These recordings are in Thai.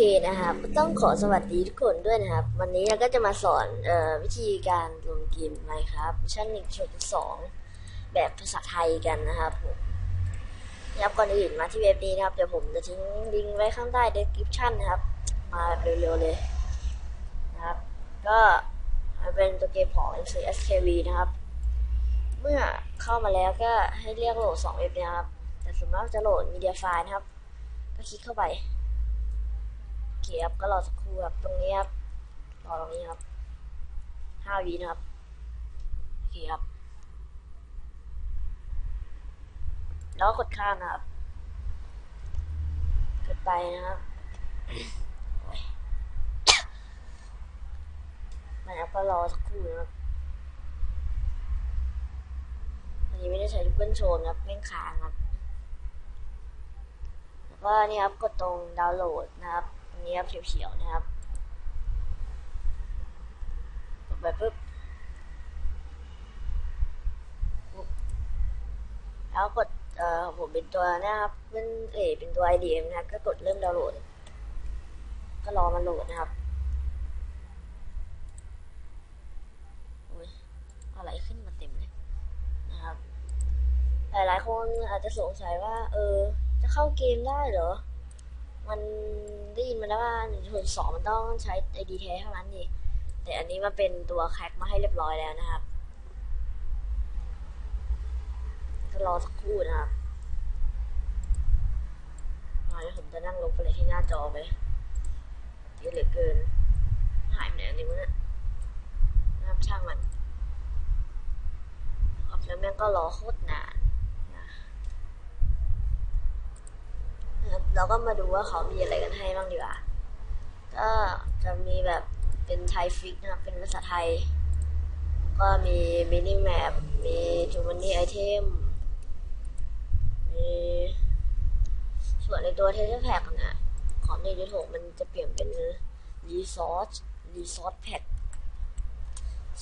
นะครับ ต้องขอสวัสดีทุกคนด้วยนะครับ วันนี้เราก็จะมาสอนออวิธีการลงเกมไมครับชั้นหนึ่งส่วนสองแบบภาษาไทยกันนะครับผมนะครับก่อนอื่นมาที่เว็บนี้นะครับ เดี๋ยวผมจะทิ้งลิงก์ไว้ข้างใต้ description นะครับ มาแบบเร็วๆเลยนะครับ ก็เป็นตัวเกมของ NCSKV นะครับ เมื่อเข้ามาแล้วก็ให้เรียกโหลด2เว็บนะครับ แต่ส่วนมากจะโหลด media file นะครับ ก็คลิกเข้าไป คครับก็รอสักครู่ครับตรงนี้ครับรอตรงนี้ครับห้าวินะครับโอเคครับ แล้วกดข้ามนะครับกดไปนะครับโอ้ยนะครับก็รอสักครู่นะครับอันนี้ไม่ได้ใช้ Google Chrome นะครับแม่งค้างครับแล้วก็นี่ครับกดตรงดาวน์โหลดนะครับ นี้ครับเขียวๆนะครับกดไปปุ๊บแล้วกดเอ่อผมเป็นตัวนะครับเป็นเอ๋เป็นตัว IDM นะครับก็กดเริ่มดาวน์โหลด ก็รอมันโหลดนะครับโอ้ยอะไรขึ้นมาเต็มเลยนะครับ หลายๆคนอาจจะสงสัยว่า เออ จะเข้าเกมได้เหรอ มันได้ยินมาแล้วว่าหนึ่งส่วนสองมันต้องใช้ไอดีแท้เท่านั้นดิแต่อันนี้มันเป็นตัวแคคมาให้เรียบร้อยแล้วนะครับก็รอสักครู่นะครับมาเดี๋ยวผมจะนั่งลงไปเลยที่หน้าจอไปเยอะเหลือเกิน หายไปไหนอันนี้มั้งเนี่ยนะครับช่างมันครับแล้วแม่งก็รอโคตรนาน นะครับ เราก็มาดูว่าเขามีอะไรกันให้บ้างดีกว่า ก็จะมีแบบเป็นไทยฟิกนะครับ เป็นภาษาไทย ก็มีมินิแมป มีจูมันนี่ไอเทม มีส่วนในตัวเทเลแพ็กนะของในยูทูมันจะเปลี่ยนเป็นรีซอสรีซอสแพ็ก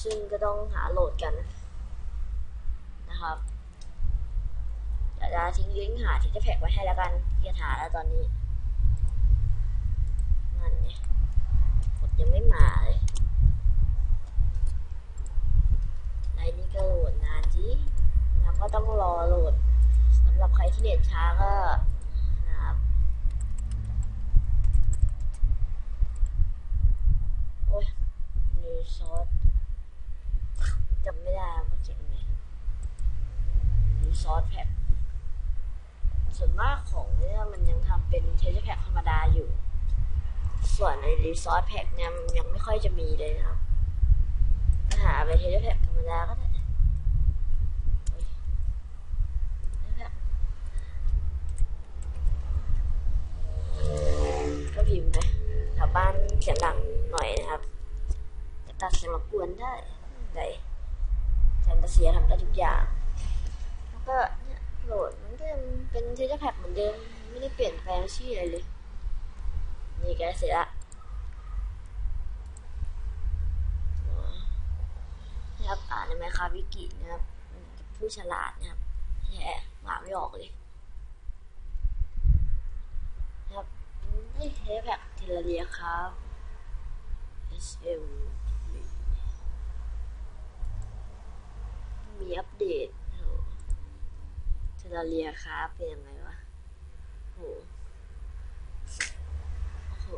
ซึ่งก็ต้องหาโหลดกันนะครับ จะทิ้งลิงก์หาที่จะแท็กไว้ให้แล้วกันที่จะหาแล้วตอนนี้ไงกดยังไม่มาเลยไลน์นี้ก็โหลดนานจีนะก็ต้องรอโหลดสำหรับใครที่เน็ตช้าก็นะครับ โอ้ยรีซอสจำไม่ได้ว่าเขียนไงรีซอสแพ็ก ส่วนมากของเนี่ยมันยังทำเป็นเทเลแพ็กธรรมดาอยู่ ส่วนในรีซอสแพ็กเนี่ยมันยังไม่ค่อยจะมีเลยนะครับหาไปเทเลแพ็กธรรมดาก็ได้ก็พิมพ์ไปแถวบ้านเสียงดังหน่อยนะครับจะตัดเสียงรบกวนได้ได้แฟนตาเซียทำได้ทุกอย่าง แล้วก็เนี่ยโหลดมันก็ เป็นเทเลแพ็กเหมือนเดิม ไม่ได้เปลี่ยนแปลงชื่ออะไรเลย นี่แกเสร็จละนะครับอ่านในไมคาวิกินะครับ ผู้ฉลาดนะครับแย่หมาไม่ออกเลยนะครับนี่เทเลแพ็กเทเลเรียครับ SM มีอัปเดต เทเลเรียครับเป็นยังไงวะโหโอ้โห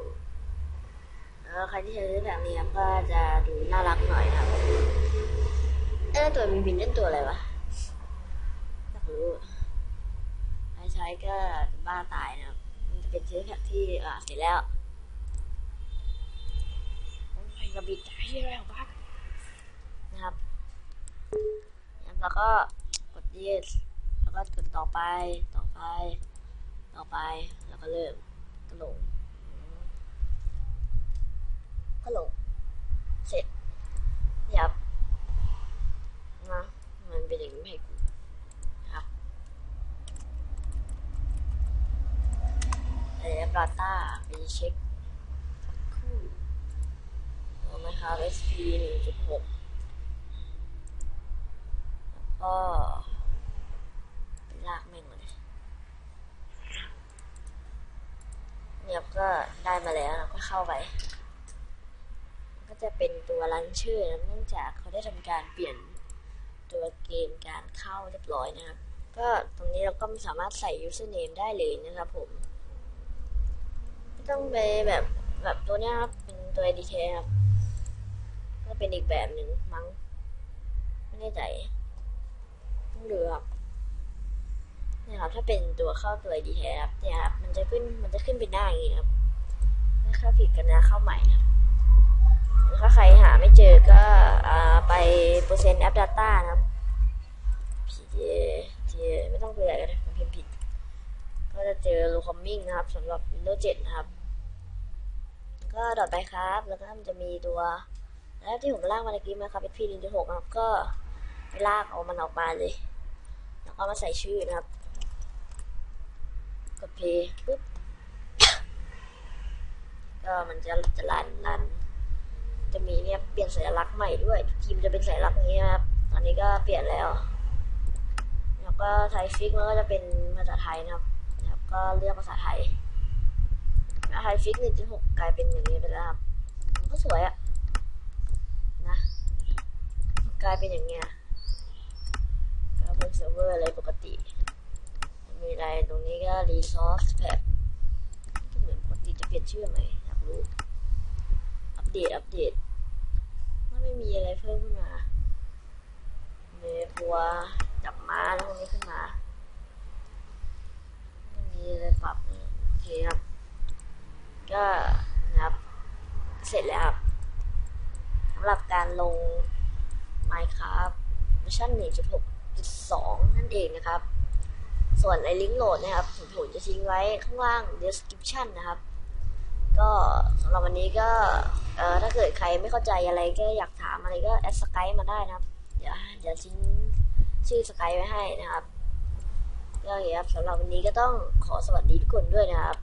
แล้วใครที่ใช้แบบนี้ครับก็จะดูน่ารักหน่อยนะครับ เอ้ตัวมีบินเล่นตัวอะไรวะอยากรู้ใครใช้ก็บ้าตายนะครับ มันจะเป็นเชื้อแคปที่อ่าเสร็จแล้วโอ้ยกระบิดใจอะไรของบ้านะครับ แล้วก็กด yes แล้วก็กดต่อไป ต่อไป ต่อไป แล้วก็เริ่มกระโหลกกระโหลกเสร็จยับนะมันเป็นอย่างนี้ให้กูครับเดี๋ยวาต้าไปเช็คคู่นะครับ SP 1.6 ลากแม่งมาเลยเนี่ยก็ได้มาแล้วเราก็เข้าไป ก็จะเป็นตัวลันชอร์นเนื่องจากเขาได้ทำการเปลี่ยนตัวเกมการเข้าเรียบร้อยนะครับ ก็ตรงนี้เราก็สามารถใส่ username ได้เลยนะครับผมไม่ต้องไปแบบแบบตัวเนี้ยครับเป็นตัว ID แครับก็เป็นอีกแบบหนึ่งมั้งไม่แน่ใจต้องดูครับ นี่ยครับถ้าเป็นตัวเข้าตัว ID แท้ครับเนี่ยครับมันจะขึ้นมันจะขึ้นเป็นหน้าอย่างนี้ครับถ้าผิดกันนะเข้าใหม่นะครับถ้าใครหาไม่เจอก็ไปเปอร์เซ็นต์แอป Data นะครับ PJ J ไม่ต้องเปลือยกันนะผมพิมพ์ผิด ก็จะเจอ l o c o m i n g นะครับสำหรับ Windows 7 นะครับ ก็ดอทไปครับ แล้วก็มันจะมีตัวแล้วที่ผมลากมาในคลิปนะครับ SP 1.6นะครับ ก็ลากเอามันออกมาเลย แล้วก็มาใส่ชื่อนะครับ กด play ปุ๊บก็มันจะจะรันรันจะมีเนี่ยเปลี่ยนสัญลักษณ์ใหม่ด้วย ทีมจะเป็นสัญลักษณ์นี้นะครับตอนนี้ก็เปลี่ยนแล้ว แล้วก็ไทยฟิกมันก็จะเป็นภาษาไทยนะครับนะครับก็เลือกภาษาไทยไทยฟิก1.6กลายเป็นอย่างนี้ไปแล้วครับมันก็สวยอะนะกลายเป็นอย่างเงี้ยก็เป็นเซิร์ฟเวอร์อะไรปกติ มีอะไรตรงนี้ก็ resource pack ก็เหมือนปกติจะเปลี่ยนชื่อไหมอยากรู้ อัปเดต อัปเดตมันไม่มีอะไรเพิ่มขึ้นมาเนบัวจับม้าแล้วพวกนี้ขึ้นมาไม่มีอะไรปรับโอเคครับ ก็นะครับ เสร็จแล้วครับสำหรับการลง Minecraft เวอร์ชัน1.6.2 นั่นเองนะครับ ส่วนไอลิงก์โหลดนะครับผมผมจะทิ้งไว้ข้างล่าง description นะครับ ก็สำหรับวันนี้ก็เออถ้าเกิดใครไม่เข้าใจอะไรก็อยากถามอะไรก็แอดสกายมาได้นะครับ เดี๋ยวเดี๋ยวทิ้งชื่อสกายไว้ให้นะครับก็อย่างนี้ครับสำหรับวันนี้ก็ต้องขอสวัสดีทุกคนด้วยนะครับ